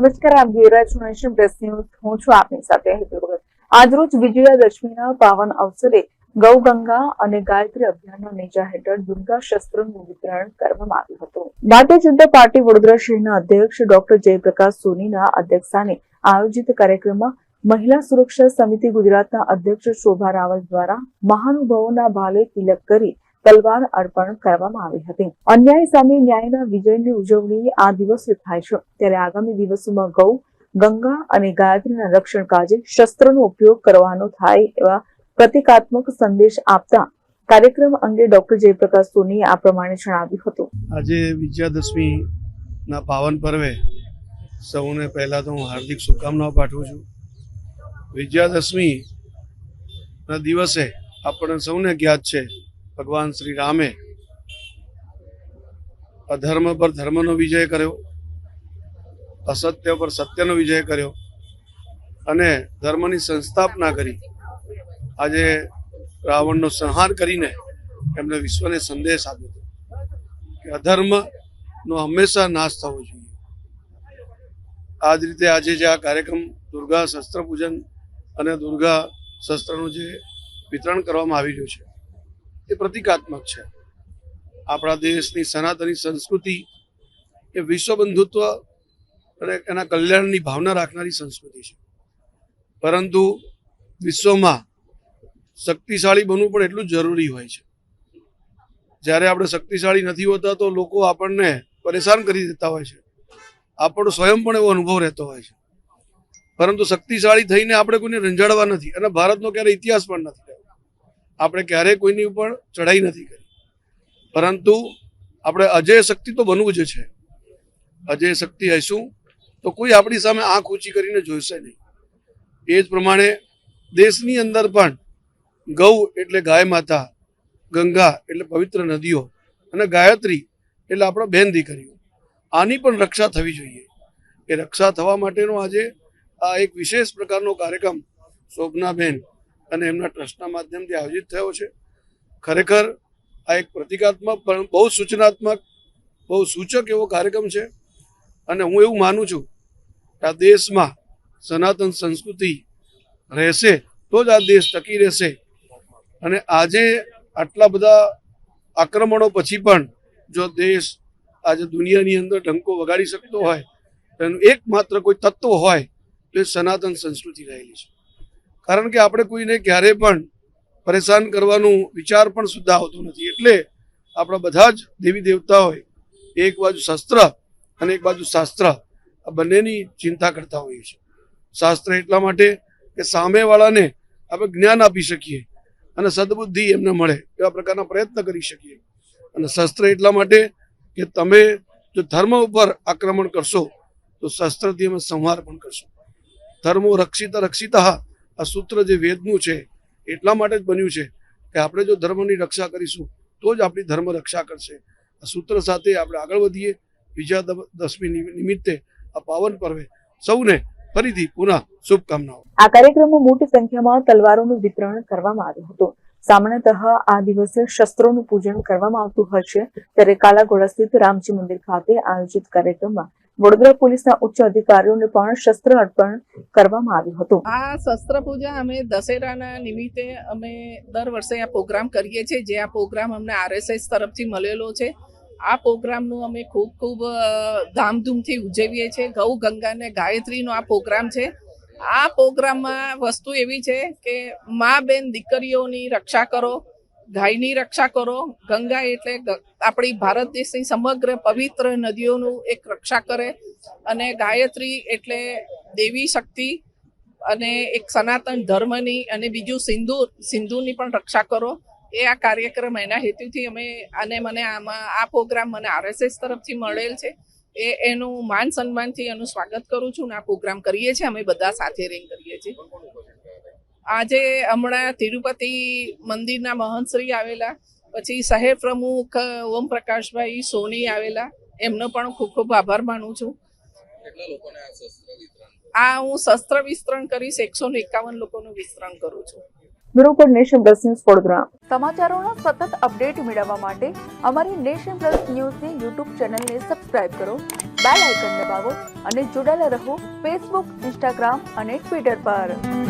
નમસ્કાર, આપ જોઈ રહ્યા પ્રેસ ન્યૂઝ. હું છું આપની સાથે આજરોજ વિજયાદશમીના પાવન અવસરે ગૌ ગંગા અને ગાયત્રી અભિયાનના નેજા હેઠળ દુર્ગા શસ્ત્રોનું વિતરણ કરવામાં આવ્યું હતું. ભારતીય જનતા પાર્ટી વડોદરા શહેરના અધ્યક્ષ ડોક્ટર જયપ્રકાશ સોનીના અધ્યક્ષસ્થાને આયોજિત કાર્યક્રમમાં મહિલા સુરક્ષા સમિતિ ગુજરાતના અધ્યક્ષ શોભા રાવલ દ્વારા મહાનુભાવોના ભાલે તિલક કરી તલવાર અર્પણ કરવામાં આવી હતી. અન્યાય સામે ન્યાયના વિજયની ઉજવણી આ દિવસે થાય છે. ત્યારે આગામી દિવસોમાં ગૌ, ગંગા અને ગાયત્રીના રક્ષણ કાજે શસ્ત્રનો ઉપયોગ કરવાનો થાય એવા પ્રતિકાત્મક સંદેશ આપતા કાર્યક્રમ અંગે ડોક્ટર જયપ્રકાશ સોની આ પ્રમાણે જણાવ્યું હતું. આજે વિજયાદશમીના પાવન પર્વે સૌને પહેલાં તો હું હાર્દિક શુભકામનાઓ પાઠવું છું. વિજયાદશમીના દિવસે આપણને સૌને જ્ઞાત છે ભગવાન શ્રી રામે અધર્મ પર ધર્મનો વિજય કર્યો, અસત્ય પર સત્યનો વિજય કર્યો અને ધર્મની સંસ્થાપના કરી. આજે રાવણનો સંહાર કરીને એમને વિશ્વને સંદેશ આપ્યો હતો કે અધર્મનો હંમેશા નાશ થવો જોઈએ. આ જ રીતે આજે જે આ કાર્યક્રમ દુર્ગા શસ્ત્ર પૂજન અને દુર્ગા શસ્ત્રનું જે વિતરણ કરવામાં આવી રહ્યું છે એ પ્રતિકાત્મક છે. આપણા દેશની સનાતની સંસ્કૃતિ એ વિશ્વ બંધુત્વ અને એના કલ્યાણની ભાવના રાખનારી સંસ્કૃતિ છે. પરંતુ વિશ્વમાં શક્તિશાળી બનવું પણ એટલું જરૂરી હોય છે. જ્યારે આપણે શક્તિશાળી નથી હોતા તો લોકો આપણને પરેશાન કરી દેતા હોય છે. આપણો સ્વયં પણ એવો અનુભવ રહેતો હોય છે. પરંતુ શક્તિશાળી થઈને આપણે કોઈને રંજાડવા નથી અને ભારતનો ક્યારે ઇતિહાસ પણ નથી રહ્યો. આપણે ક્યારેય કોઈની ઉપર ચઢાઈ નથી કરી. પરંતુ આપણે અજય શક્તિ તો બનવું જ છે. અજય શક્તિ હશું તો કોઈ આપણી સામે આંખ ઊંચી કરીને જોઈશે નહીં. એ જ પ્રમાણે દેશની અંદર પણ ગૌ એટલે ગાય માતા, ગંગા એટલે પવિત્ર નદીઓ અને ગાયત્રી એટલે આપણા બેન દીકરીઓ. આની પણ રક્ષા થવી જોઈએ. એ રક્ષા થવા માટેનો આજે આ એક વિશેષ પ્રકારનો કાર્યક્રમ શોભનાબેન અને એમના ટ્રસ્ટના માધ્યમથી આયોજિત થયો છે. ખરેખર આ એક પ્રતિકાત્મક પણ બહુ સૂચનાત્મક, બહુ સૂચક એવો કાર્યક્રમ છે. અને હું એવું માનું છું કે આ દેશમાં સનાતન સંસ્કૃતિ રહેશે તો જ આ દેશ ટકી રહેશે. અને આજે આટલા બધા આક્રમણો પછી પણ જો દેશ આજે દુનિયાની અંદર ડંકો વગાડી શકતો હોય એનું એકમાત્ર કોઈ તત્વ હોય તો એ સનાતન સંસ્કૃતિ રહેલી છે. કારણ કે આપણે કોઈને ક્યારે પણ પરેશાન કરવાનું વિચાર પણ સુદ્ધા આવતો નથી. એટલે આપણા બધા જ દેવી દેવતાઓએ એક બાજુ શસ્ત્ર અને એક બાજુ શાસ્ત્ર આ બંનેની ચિંતા કરતા હોઈએ છીએ. શાસ્ત્ર એટલા માટે કે સામેવાળાને આપણે જ્ઞાન આપી શકીએ અને સદબુદ્ધિ એમને મળે એવા પ્રકારના પ્રયત્ન કરી શકીએ. અને શસ્ત્ર એટલા માટે કે તમે જો ધર્મ ઉપર આક્રમણ કરશો તો શસ્ત્રથી અમે સંહાર પણ કરશો. ધર્મો રક્ષિત રક્ષિત આ સૂત્ર જે વેદનું છે, એટલા માટે જ બન્યું છે કે આપણે જો ધર્મની રક્ષા કરીશું, તો જ આપણી ધર્મ રક્ષા કરશે. આ સૂત્ર સાથે આપણે આગળ વધીએ. બીજા દસમી નિમિત્તે આ પાવન પર્વે સૌને ફરીથી પુનઃ શુભકામનાઓ. આ કાર્યક્રમમાં મોટી સંખ્યામાં તલવારોનું વિતરણ કરવામાં આવ્યું હતું. સામાન્યતઃ આ દિવસે શસ્ત્રોનું પૂજન કરવામાં આવતું હોય છે. ત્યારે કાલાઘોડા સ્થિત રામજી મંદિર ખાતે આયોજિત કાર્યક્રમમાં વડોદરા પોલીસના ઉચ્ચ અધિકારીઓને પણ શસ્ત્ર અર્પણ કરવામાં આવ્યું હતું. આ શસ્ત્ર પૂજા અમે દશેરાના નિમિત્તે અમે દર વર્ષે આ પ્રોગ્રામ કરીએ છીએ. જે આ પ્રોગ્રામ અમને આરએસએસ તરફથી મળેલો છે. આ પ્રોગ્રામનું અમે ખૂબ ખૂબ ધામધૂમથી ઉજવીએ છીએ. ગૌ ગંગા અને ગાયત્રીનો આ પ્રોગ્રામ છે. આ પ્રોગ્રામમાં વસ્તુ એવી છે કે મા બેન દીકરીઓની રક્ષા કરો. ગાયની રક્ષા કરો. ગંગા એટલે આપણી ભારત દેશની સમગ્ર પવિત્ર નદીઓનું એક રક્ષા કરે અને ગાયત્રી એટલે દેવી શક્તિ અને એક સનાતન ધર્મની અને બીજું સિંધુ, સિંધુની પણ રક્ષા કરો. એ આ કાર્યક્રમ એના હેતુથી અમે અને મને આમાં, આ પ્રોગ્રામ મને આરએસએસ તરફથી મળેલ છે. એ, એનું માન સન્માનથી એનું સ્વાગત કરું છું ને આ પ્રોગ્રામ કરીએ છીએ. અમે બધા સાથે રહીને કરીએ છીએ. આજે હમણાં તિરુપતિ મંદિરના મહંતશ્રી આવેલા પછી શહેર પ્રમુખ ઓમ પ્રકાશભાઈ સોની આવેલા એમનો પણ ખૂબ ખૂબ આભાર માનું છું. આ શસ્ત્ર વિતરણ આ હું શસ્ત્ર વિસ્તરણ કરીશ એકસો ને એકાવન લોકોનું વિસ્તરણ કરું છું. Bureau nation plus news Vadodara. સમાચારોના સતત અપડેટ મેળવવા માટે અમારી નેશન પ્લસ ન્યૂઝની યુટ્યુબ ચેનલને સબસ્ક્રાઇબ કરો બેલ આઇકન દબાવો અને જોડાયેલા રહો ફેસબુક ઇન્સ્ટાગ્રામ અને ટ્વિટર પર.